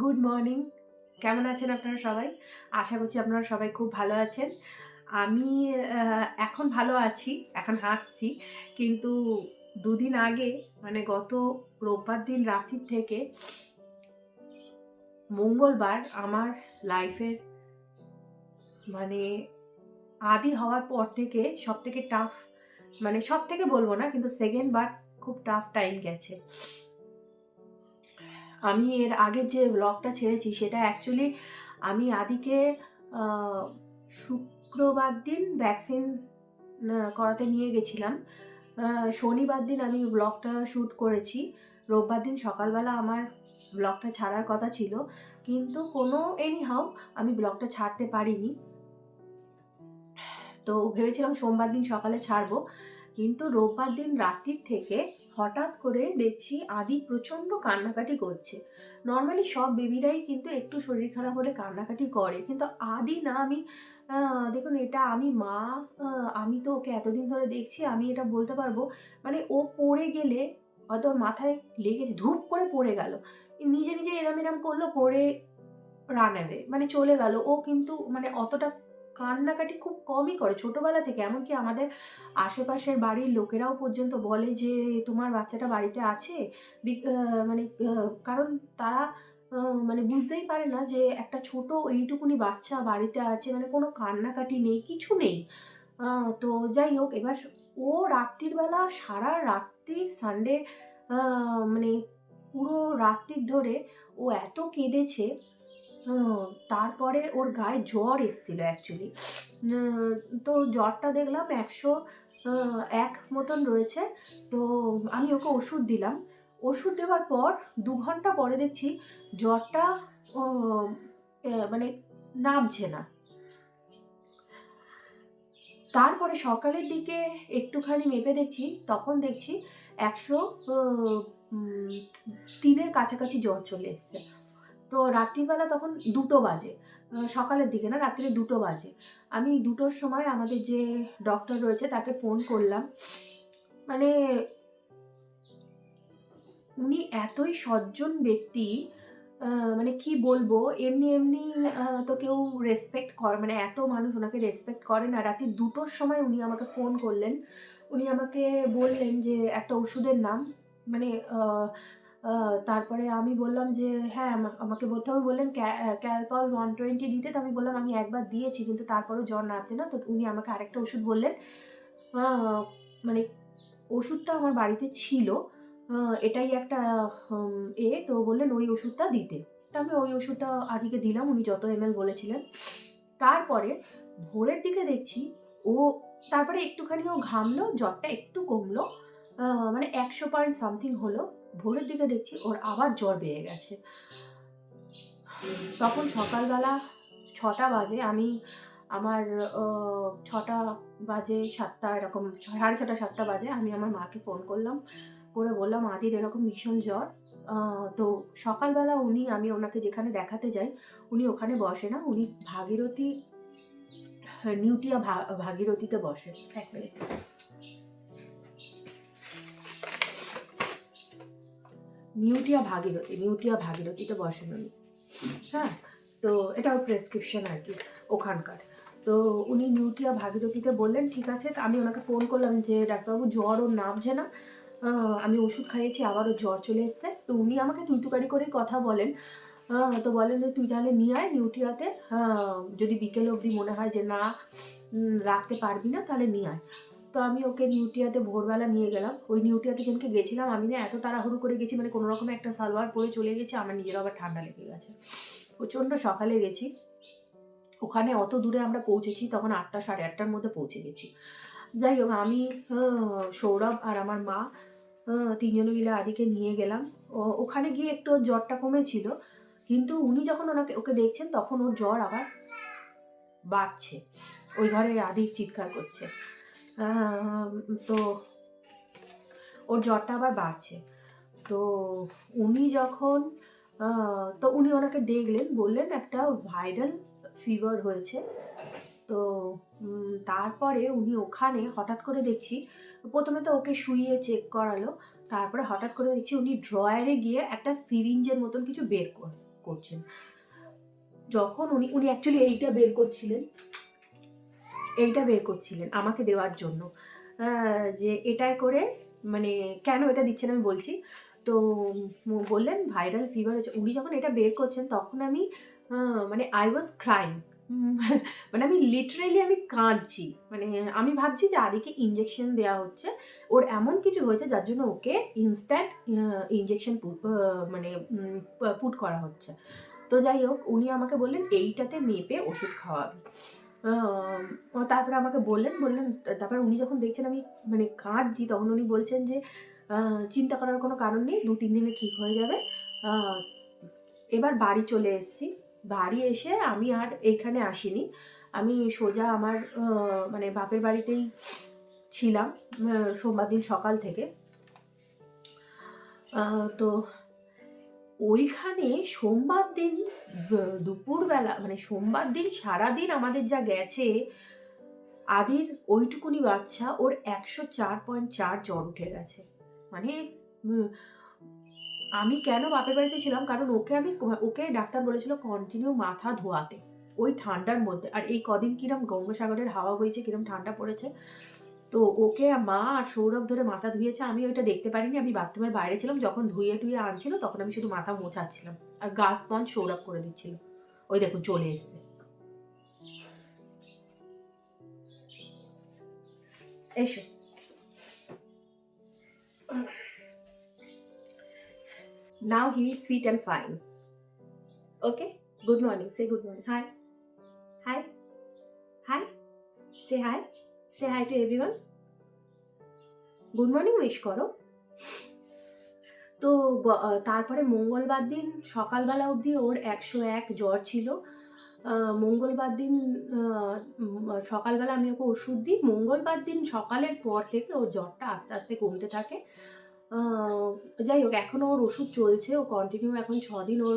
Good morning কেমন আছেন আপনারা সবাই? আশা করছি আপনারা সবাই খুব ভালো আছেন। আমি এখন ভালো আছি, এখন হাসছি। কিন্তু দুদিন আগে মানে গত রোববার দিন রাত্রির থেকে মঙ্গলবার আমার লাইফের মানে আদি হওয়ার পর থেকে সব থেকে টাফ মানে সব থেকে বলব না, কিন্তু সেকেন্ড বার খুব টাফ টাইম গেছে। আমি এর আগে যে ব্লগটা ছেড়েছি, সেটা অ্যাকচুয়ালি আমি আদিকে শুক্রবার দিন ভ্যাকসিন করাতে নিয়ে গেছিলাম। শনিবার দিন আমি ব্লগটা শ্যুট করেছি। রোববার দিন সকালবেলা আমার ব্লগটা ছাড়ার কথা ছিল। কিন্তু কোনো এনি হাউ আমি ব্লগটা ছাড়তে পারিনি। তো ভেবেছিলাম সোমবার দিন সকালে ছাড়বো। কিন্তু রোববার দিন রাত্রির থেকে হঠাৎ করে দেখছি আদি প্রচণ্ড কান্নাকাটি করছে। নর্মালি সব বেবিরাই কিন্তু একটু শরীর খারাপ হলে কান্নাকাটি করে, কিন্তু আদি না, আমি দেখুন এটা আমি মা আমি তো ওকে এতদিন ধরে দেখছি, আমি এটা বলতে পারব মানে ও পড়ে গেলে হয়তো ওর মাথায় লেগেছে, ধূপ করে পড়ে গেল। নিজে নিজে এরম এরম করল, করে রান অ্যাওয়ে মানে চলে গেল। ও কিন্তু মানে অতটা কান্নাকাটি খুব কমই করে ছোটবেলা থেকে। এমনকি আমাদের আশেপাশের বাড়ির লোকেরাও পর্যন্ত বলে যে, তোমার বাচ্চাটা বাড়িতে আছে? মানে কারণ তারা মানে বুঝতেই পারে না যে একটা ছোট এইটুকুনি বাচ্চা বাড়িতে আছে মানে কোনো কান্নাকাটি নেই, কিছু নেই। তো যাই হোক, এবার ও রাত্রির বেলা, সারা রাত্রির সানডে মানে পুরো রাত্রির ধরে ও এত কেঁদেছে তারপরে ওর গায়ে জ্বর এসেছিল অ্যাকচুয়ালি তো জ্বরটা দেখলাম একশো এক মতন রয়েছে। তো আমি ওকে ওষুধ দিলাম। ওষুধ দেওয়ার পর দু ঘণ্টা পরে দেখছি জ্বরটা মানে নামছে না। তারপরে সকালের দিকে একটুখানি মেপে দেখছি, তখন দেখছি একশো তিনের কাছাকাছি জ্বর চলে এসছে। তো রাত্রিবেলা তখন দুটো বাজে। সকালের দিকে না, রাত্রে দুটো বাজে। আমি দুটোর সময় আমাদের যে ডক্টর রয়েছে তাকে ফোন করলাম। মানে উনি এতই সজ্জন ব্যক্তি মানে কি বলব, এমনি এমনি তো কেউ রেসপেক্ট করে মানে এত মানুষ ওনাকে রেসপেক্ট করে না। রাতে দুটোর সময় উনি আমাকে ফোন করলেন। উনি আমাকে বললেন যে, একটা ওষুধের নাম মানে তারপরে আমি বললাম যে হ্যাঁ আমাকে বলতে হবে। বললেন ক্যালপল ওয়ান টোয়েন্টি দিতে। তো আমি বললাম, আমি একবার দিয়েছি, কিন্তু তারপরেও জ্বর নামছে না। তো উনি আমাকে আরেকটা ওষুধ বললেন মানে ওষুধটা আমার বাড়িতে ছিল এটাই একটা এ, তো বললেন, ওই ওষুধটা দিতে। তা আমি ওই ওষুধটা আদিকে দিলাম, উনি যত এম বলেছিলেন। তারপরে ভোরের দিকে দেখছি, ও, তারপরে একটুখানি ও ঘামলো, জ্বরটা একটু কমলো মানে একশো পয়েন্ট সামথিং হলো, ভোরের দিকে দেখছি ওর আবার জ্বর বেড়ে গেছে। তখন সকালবেলা ছটা বাজে, আমি আমার ছটা বাজে সাতটা, এরকম সাড়ে ছটা, সাতটা বাজে, আমি আমার মাকে ফোন করলাম, করে বললাম, আদির এরকম ভীষণ জ্বর। তো সকালবেলা উনি, আমি ওনাকে যেখানে দেখাতে যাই, উনি ওখানে বসে না, উনি ভাগীরথী, নিউটিয়া ভাগীরথীতে বসে। এক মিনিট নিউটিয়া ভাগীরথী, নিউটিয়া ভাগীরথীতে বসেন উনি। হ্যাঁ তো এটা ওর প্রেসক্রিপশন আর কি, ওখানকার। তো উনি নিউটিয়া ভাগীরথীতে বললেন, ঠিক আছে আমি ওনাকে ফোন করলাম যে, ডাক্তারবাবু, জ্বর ওর নামছে না। আমি ওষুধ খাইয়েছি আবারও জ্বর চলে এসছে। তো উনি আমাকে তুইতুকারি করেই কথা বলেন। তো বলেন যে, তুই তাহলে নিয়ে আয় নিউটিয়াতে। যদি বিকেল অবধি মনে হয় যে, না রাখতে পারবি না, তাহলে নিয়ে আয়। তো আমি ওকে নিউটিয়াতে ভোরবেলা নিয়ে গেলাম। ওই নিউটিয়াতে যেদিনকে গেছিলাম, আমি না এত তাড়াহুড়ো করে গেছি মানে কোনো রকম একটা সালোয়ার পরে চলে গেছি, আমার নিজের আবার ঠান্ডা লেগে গেছে। প্রচণ্ড সকালে গেছি। ওখানে অত দূরে আমরা পৌঁছেছি, তখন আটটা, সাড়ে আটটার মধ্যে পৌঁছে গেছি। যাই হোক, আমি সৌরভ আর আমার মা তিনজনে মিলে আদিকে নিয়ে গেলাম। ওখানে গিয়ে একটু জ্বরটা কমেছিল, কিন্তু উনি যখন ওনাকে, ওকে দেখছেন, তখন ওর জ্বর আবার বাড়ছে। ওই ঘরে আদি চিৎকার করছে। তো ওর জ্বরটা আবার বাড়ছে। তো উনি যখন তো উনি ওনাকে দেখলেন, বললেন একটা ভাইরাল ফিভার হয়েছে। তো তারপরে উনি ওখানে হঠাৎ করে দেখছি, প্রথমে তো ওকে শুইয়ে চেক করালো, তারপরে হঠাৎ করে দেখছি উনি ড্রয়ারে গিয়ে একটা সিরিঞ্জের মতন কিছু বের কর- করছেন। যখন উনি উনি অ্যাকচুয়ালি এইটা বের করছিলেন এইটা বের করছিলেন আমাকে দেওয়ার জন্য। যে এটাই করে মানে কেন এটা দিচ্ছেন আমি বলছি। তো বললেন ভাইরাল ফিভার হচ্ছে। উনি যখন এটা বের করছেন তখন আমি মানে আই ওয়াজ ক্রাইম মানে আমি লিটারেলি আমি কাঁদছি। মানে আমি ভাবছি যে আদিকে ইঞ্জেকশন দেওয়া হচ্ছে। ওর এমন কিছু হয়েছে যার জন্য ওকে ইনস্ট্যান্ট ইঞ্জেকশন মানে পুট করা হচ্ছে। তো যাই হোক, উনি আমাকে বললেন এইটাতে মেপে ওষুধ খাওয়াবে। তারপরে আমাকে বললেন বললেন, তারপরে উনি যখন দেখছেন আমি মানে কাঁদছি তখন উনি বলছেন যে চিন্তা করার কোনো কারণ নেই, দু, তিন দিনে ঠিক হয়ে যাবে। এবার বাড়ি চলে এসেছি। বাড়ি এসে আমি আর এইখানে আসিনি। আমি সোজা আমার মানে বাপের বাড়িতেই ছিলাম সোমবার দিন সকাল থেকে। তো ওইখানে সোমবার দিন দুপুরবেলা মানে সোমবার দিন সারাদিন আমাদের যা গেছে, আদির ওইটুকুনি বাচ্চা ওর একশো চার পয়েন্ট চার জ্বর উঠে গেছে। মানে আমি কেন বাপের বাড়িতে ছিলাম? কারণ ওকে আমি, ওকে ডাক্তার বলেছিল কন্টিনিউ মাথা ধোয়াতে, ওই ঠান্ডার মধ্যে। আর এই কদিন কিরম গঙ্গাসাগরের হাওয়া বইছে, কিরম ঠান্ডা পড়েছে তো ওকে মা আর সৌরভ ধরে মাথা ধুয়েছে, আমি ওইটা দেখতে পারিনি, আমি বাথরুমের বাইরে ছিলাম, যখন ধুয়ে টুয়ে আনছিল তখন আমি শুধু মাথা মোছাচ্ছিলাম আর গা স্পঞ্জ সৌরভ করে দিচ্ছিল ওই দেখুন চলে এসছে এসো he is sweet and fine. Okay? Good morning. Say good morning. Hi. Hi. Hi. Say hi. Say hi to everyone. Good morning wish করো। তো তারপরে মঙ্গলবার দিন সকালবেলা অবধি ওর একশো এক জ্বর ছিল। মঙ্গলবার দিন সকালবেলা আমি ওকে ওষুধ দিই। মঙ্গলবার দিন সকালের পর থেকে ওর জ্বরটা আস্তে আস্তে কমতে থাকে। যাই হোক এখনও ওর ওষুধ চলছে। ও কন্টিনিউ এখন ছদিন ওর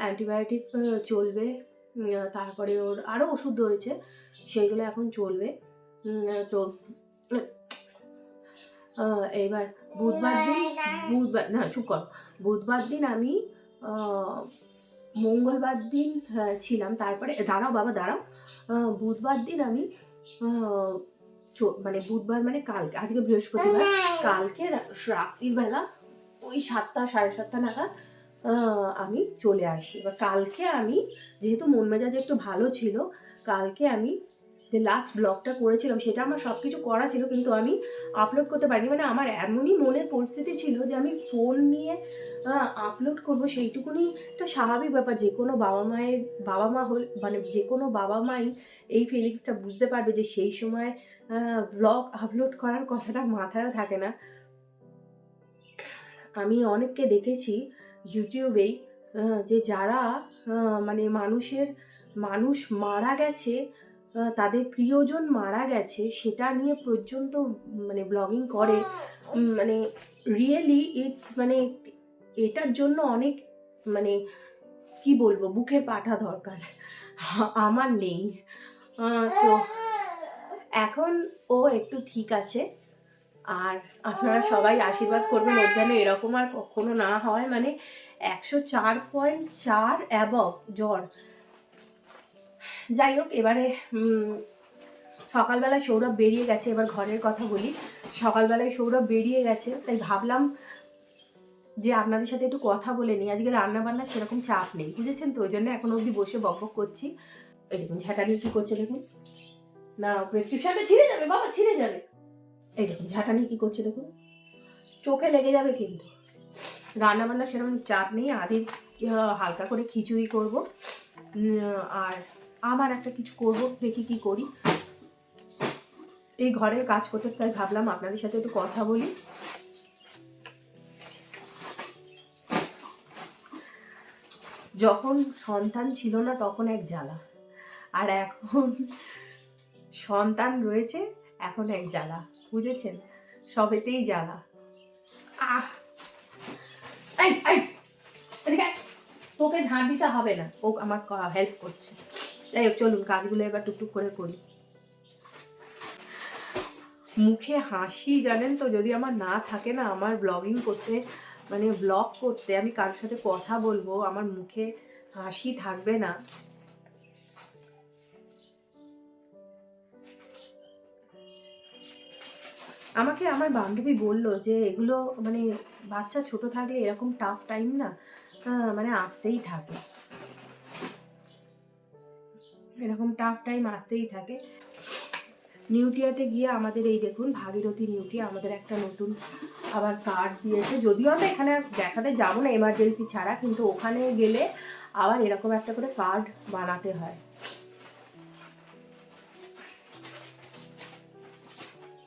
অ্যান্টিবায়োটিক চলবে। তারপরে ওর আরও ওষুধ রয়েছে। সেইগুলো এখন চলবে। তো এবার বুধবার দিন বুধবার না চুপ কর। বুধবার দিন আমি মঙ্গলবার দিন ছিলাম। তারপরে দাঁড়াও বাবা দাঁড়াও। বুধবার দিন আমি মানে বুধবার মানে কালকে আজকে বৃহস্পতিবার কালকে রাত্রির বেলা ওই সাতটা সাড়ে সাতটা নাগাদ আমি চলে আসি। এবার কালকে আমি যেহেতু মন মেজাজ একটু ভালো ছিল কালকে আমি যে লাস্ট ব্লগটা করেছিলাম, সেটা আমার সব কিছু করা ছিল, কিন্তু আমি আপলোড করতে পারিনি। মানে আমার এমনই মনের পরিস্থিতি ছিল যে আমি ফোন নিয়ে আপলোড করব, সেইটুকুনি একটা স্বাভাবিক ব্যাপার। যে কোনো বাবা মায়ের, বাবা মা হল মানে যে কোনো বাবা মাই এই ফিলিংসটা বুঝতে পারবে যে সেই সময় ব্লগ আপলোড করার কথাটা মাথায়ও থাকে না। আমি অনেককে দেখেছি ইউটিউবেই যে যারা মানে মানুষের, মানুষ মারা গেছে তাদের প্রিয়জন মারা গেছে সেটা নিয়ে পর্যন্ত মানে ব্লগিং করে। মানে রিয়েলি ইটস মানে এটার জন্য অনেক মানে কি বলব বুকের পাঠা দরকার। আমার নেই। তো এখন ও একটু ঠিক আছে। আর আপনারা সবাই আশীর্বাদ করবেন ওর যেন এরকম আর কখনো না হয়। মানে একশো চার পয়েন্ট চার অ্যাবভ জ্বর। যাই হোক, এবারে সকালবেলায় সৌরভ বেরিয়ে গেছে, এবার ঘরের কথা বলি। সকালবেলায় সৌরভ বেরিয়ে গেছে, তাই ভাবলাম যে আপনাদের সাথে একটু কথা বলে নিই। আজকে রান্না বান্না সেরকম চাপ নেই, বুঝেছেন তো? ওই জন্য এখন অবধি বসে বকবক করছি। এই দেখুন ঝাঁটানি কী করছে দেখুন। না প্রেসক্রিপশনটা ছিঁড়ে যাবে, বাবা, ছিঁড়ে যাবে। এই দেখুন ঝাঁটানি কী করছে দেখুন। চোখে লেগে যাবে কিন্তু। রান্না বান্না সেরকম চাপ নেই, আদি হালকা করে খিচুড়ি করব। আর আমার একটা কিছু করব, দেখি কি করি। এই ঘরের কাজ করতে তাই ভাবলাম আপনাদের সাথে একটু কথা বলি। যখন সন্তান ছিল না তখন এক জ্বালা, আর এখন সন্তান রয়েছে এখন এক জ্বালা, বুঝেছেন? সবেতেই জ্বালা। আহ। তোকে ঝাঁট দিতে হবে না, ও আমার হেল্প করছে। যাই হোক, চলুন কাজগুলো এবার টুকটুক করে করি। মুখে হাসি, জানেন তো, যদি আমার না থাকে না, আমার ব্লগিং করতে মানে ব্লগ করতে, আমি কারোর সাথে কথা বলব, আমার মুখে হাসি থাকবে না। আমাকে আমার বান্ধবী বলল যে, এগুলো মানে বাচ্চা ছোট থাকলে এরকম টাফ টাইম না মানে আসতেই থাকে। এরকম টাফ টাইম আসতেই থাকে। নিউটিয়াতে গিয়ে আমাদের এই দেখুন ভাগীরথী নিউটিয়া আমাদের একটা নতুন আবার কার্ড দিয়েছে। যদিও আমরা এখানে দেখাতে যাব না এমার্জেন্সি ছাড়া, কিন্তু ওখানে গেলে আবার এরকম একটা করে কার্ড বানাতে হয়।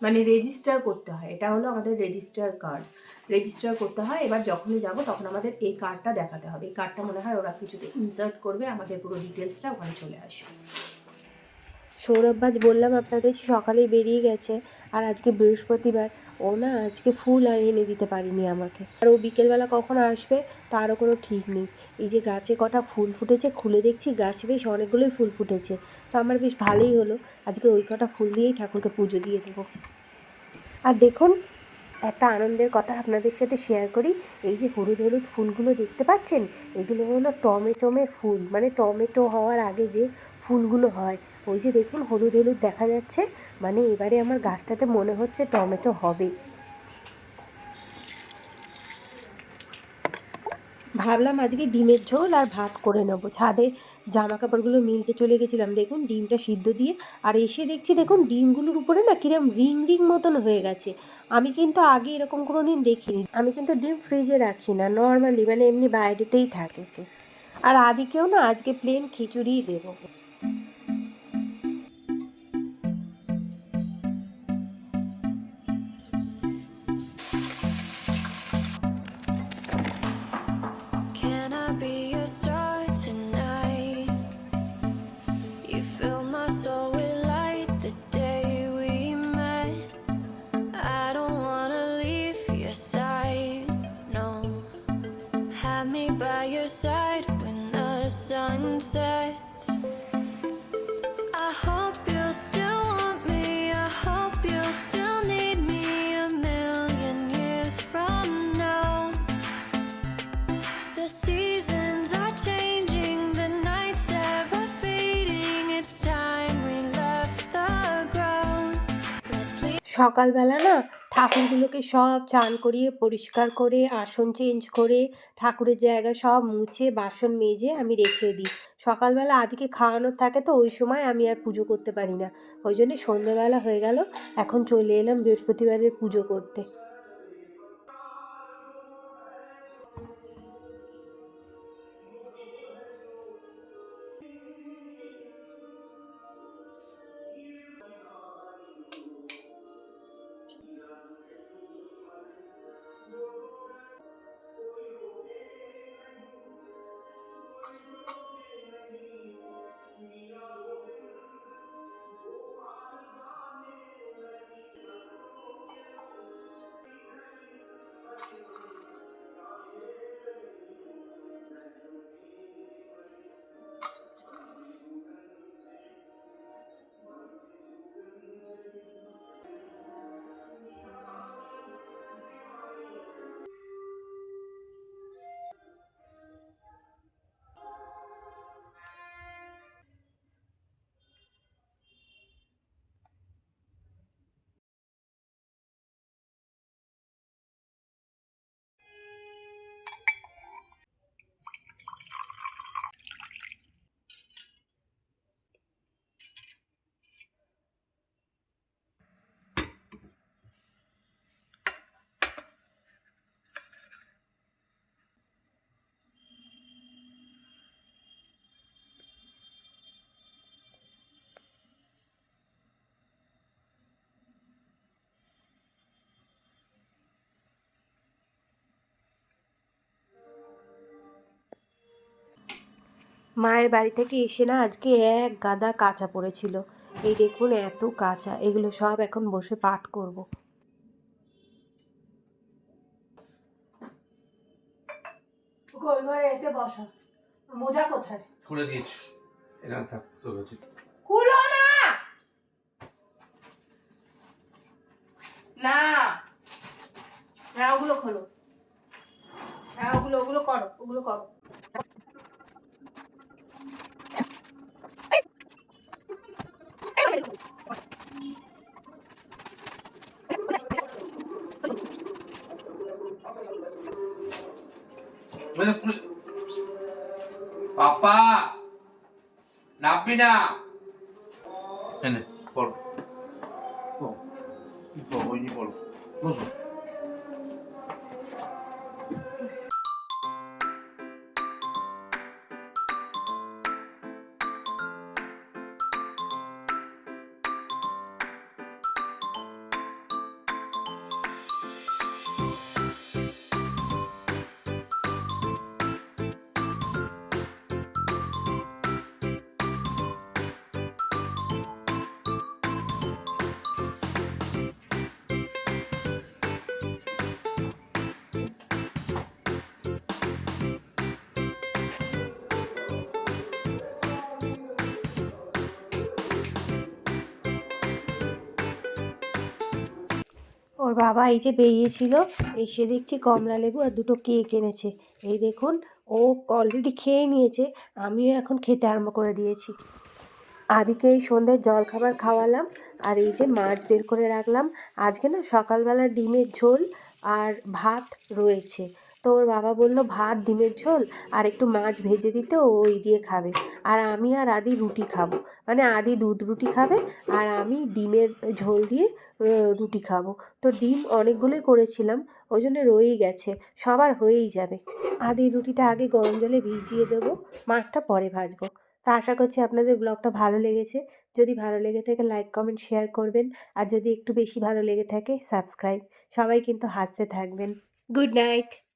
মানে রেজিস্টার করতে হয়। এটা হলো আমাদের রেজিস্টার কার্ড রেজিস্টার করতে হয়। এবার যখনই যাব, তখন আমাদের এই কার্ডটা দেখাতে হবে। এই কার্ডটা মনে হয় ওরা কিছুতে ইনসার্ট করবে, আমাদের পুরো ডিটেলসটা ওখানে চলে আসবে। সৌরভবাজ, বললাম আপনাদের সকালেই বেরিয়ে গেছে, আর আজকে বৃহস্পতিবার। ও না, আজকে ফুল আর এনে দিতে পারিনি আমাকে। আর ও বিকেলবেলা কখন আসবে, তারও কোনো ঠিক নেই। এই যে গাছে কটা ফুল ফুটেছে, খুলে দেখছি গাছ বেশ অনেকগুলোই ফুল ফুটেছে। তো আমার বেশ ভালোই হলো। আজকে ওই কটা ফুল দিয়েই ঠাকুরকে পুজো দিয়ে দেবো। আর দেখুন একটা আনন্দের কথা আপনাদের সাথে শেয়ার করি। এই যে হলুদ হলুদ ফুলগুলো দেখতে পাচ্ছেন? এগুলো হলো টমেটোমের ফুল। মানে টমেটো হওয়ার আগে যে ফুলগুলো হয়। ওই যে দেখুন হলুদ হলুদ দেখা যাচ্ছে। মানে এবারে আমার গাছটাতে মনে হচ্ছে টমেটো হবে। ভাবলাম আজকে ডিমের ঝোল আর ভাত করে নেব। ছাদে জামা কাপড়গুলো মিলতে চলে গেছিলাম। দেখুন ডিমটা সিদ্ধ দিয়ে। আর এসে দেখছি, দেখুন ডিমগুলোর উপরে না কিরম রিং রিং মতন হয়ে গেছে। আমি কিন্তু আগে এরকম কোনো দিন দেখিনি। আমি কিন্তু ডিম ফ্রিজে রাখি না নর্মালি মানে এমনি বাইরেতেই থাকে। আর আদিকেও না, আজকে প্লেন খিচুড়িই দেবো। Have me by your side when the sun sets. I hope you still want me. I hope you still need me a million years from now. The seasons are changing, the nights ever fading. It's time we left the ground. Let's leave. সকালবেলা না ঠাকুরগুলোকে সব চান করিয়ে, পরিষ্কার করে, আসন change করে, ঠাকুরের জায়গা সব মুছে, বাসন মেজে আমি রেখে দিই। সকালবেলা আজকে খাওয়ানোর থাকে তো ওই সময় আমি আর পুজো করতে পারি না। ওই জন্যে সন্ধ্যেবেলা হয়ে গেল, এখন চলে এলাম বৃহস্পতিবারের পুজো করতে। মায়ের বাড়ি থেকে এসে না আজকে এক গাদা কাঁচা পড়েছিল। এই দেখুন এত কাঁচা এগুলো সব এখন বসে পাঠ করব। ওই বসা। মোজা কোথায়? খুলে দিয়েছি। এখানে থাক তোর কাছে খুলো না! না! না ওগুলো খোলো। হ্যাঁ ওগুলো ওগুলো করো ওগুলো করো মানে পুরো- পাপা নামবি না। এনে পড়ো ও, ওই পড়ো বসো ওর বাবা এই যে বেরিয়েছিল, এসে দেখছি কমলা লেবু আর দুটো কেক এনেছে। এই দেখুন, ও অলরেডি খেয়ে নিয়েছে, আমিও এখন খেতে আরম্ভ করে দিয়েছি। আদিকে এই সন্ধ্যায় জলখাবার খাওয়ালাম আর এই যে মাছ বের করে রাখলাম। আজকে না সকালবেলা ডিমের ঝোল আর ভাত রয়েছে। তো ওর বাবা বলল, ভাত, ডিমের ঝোল আর একটু মাছ ভেজে দিতে ওই দিয়ে খাবে। আর আমি আর আদি রুটি খাব। মানে আদি দুধ রুটি খাবে আর আমি ডিমের ঝোল দিয়ে রুটি খাব। তো ডিম অনেকগুলোই করেছিলাম, ওই জন্য রয়েই গেছে, সবার হয়েই যাবে। আদি রুটিটা আগে গরম জলে ভিজিয়ে দেবো, মাছটা পরে ভাজবো। তা আশা করছি আপনাদের ব্লগটা ভালো লেগেছে। যদি ভালো লেগে থাকে, লাইক, কমেন্ট, শেয়ার করবেন। আর যদি একটু বেশি ভালো লেগে থাকে, সাবস্ক্রাইব। সবাই কিন্তু হাসতে থাকবেন। Good night.